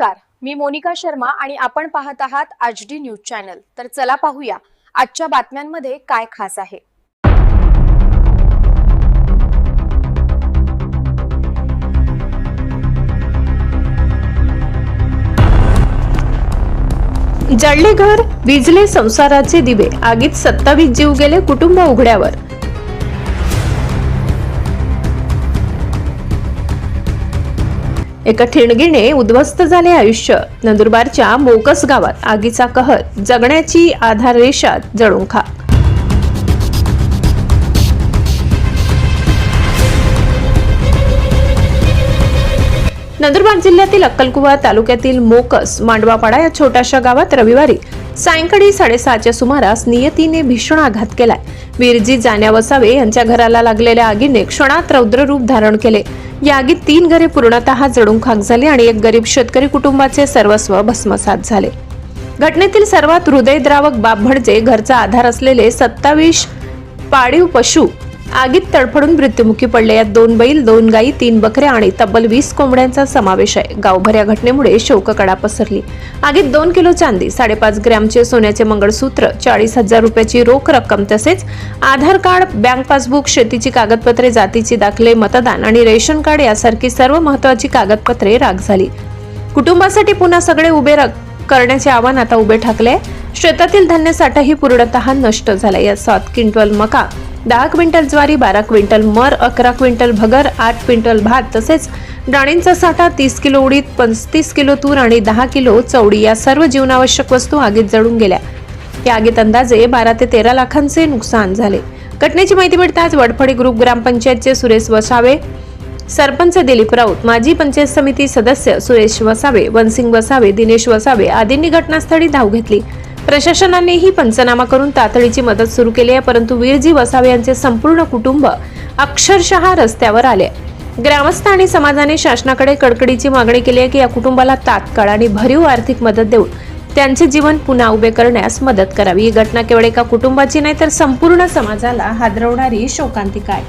नमस्कार. मी मोनिका शर्मा आणि आपण पाहत आहात आज डी न्यूज चॅनल. तर चला पाहूया आजच्या बातम्यांमध्ये काय खास आहे. जळले घर विजले संसाराचे दिवे आगीत सत्तावीस जीव गेले कुटुंब उघड्यावर. एका ठिणगीने उद्ध्वस्त झाले आयुष्य. नंदुरबारच्या मोकस गावात आगीचा कहर जगण्याची आधार रेषा जळून खा नंदुरबार जिल्ह्यातील अक्कलकुवा तालुक्यातील मोकस मांडवापाडा या छोट्याशा गावात रविवारी सायंकाळी साडेसहाच्या सुमारास नियतीने भीषण आघात केलाय. वीरजी जाण्या वसावे यांच्या घराला लागलेल्या आगीने क्षणात रौद्ररूप धारण केले. या आगीत तीन घरे पूर्णतः जडून खाक झाली आणि एक गरीब शेतकरी कुटुंबाचे सर्वस्व भस्मसात झाले. घटनेतील सर्वात हृदयद्रावक बाब म्हणजे घरचा आधार असलेले सत्तावीस पाळीव पशु आगीत तडफडून मृत्युमुखी पडले यात दोन बैल दोन गायी तीन बकऱ्या आणि तब्बल वीस कोंबड्यांचा समावेश आहे. गावभर या घटनेमुळे शोककडा पसरली. आगीत दोन किलो चांदी साडेपाच ग्रॅमचे सोन्याचे मंगळसूत्र चाळीस हजार रुपयाची रोख रक्कम तसेच आधार कार्ड बँक पासबुक शेतीची कागदपत्रे जातीची दाखले मतदान आणि रेशन कार्ड यासारखी सर्व महत्वाची कागदपत्रे राग झाली. कुटुंबासाठी पुन्हा सगळे उभे करण्याचे आव्हान आता उभे ठाकले शेतातील धान्य साठाही पूर्णतः नष्ट झाला या सात क्विंटल मका दहा क्विंटल ज्वारी बारा क्विंटल मर अकरा क्विंटल भगर आठ क्विंटल भात तसेच डाळींचा साठा तीस किलो उडीद पस्तीस किलो तूर आणि दहा किलो चवडी या सर्व जीवनावश्यक वस्तू आगीत जळून गेल्या. या आगीत अंदाजे बारा ते तेरा लाखांचे नुकसान झाले. घटनेची माहिती मिळताच वडफडी ग्रुप ग्रामपंचायतचे सुरेश वसावे सरपंच दिलीप राऊत माजी पंचायत समिती सदस्य सुरेश वसावे वनसिंग वसावे दिनेश वसावे आदींनी घटनास्थळी धाव घेतली. प्रशासनानेही पंचनामा करून तातडीची मदत सुरू केली आहे परंतु वीरजी वसावे यांचे संपूर्ण कुटुंब अक्षरशः रस्त्यावर आले ग्रामस्थ आणि समाजाने शासनाकडे कडकडीची मागणी केली आहे की या कुटुंबाला तात्काळ आणि भरीव आर्थिक मदत देऊन त्यांचे जीवन पुन्हा उभे करण्यास मदत करावी. ही घटना केवळ एका कुटुंबाची नाही तर संपूर्ण समाजाला हादरवणारी शोकांतिका आहे.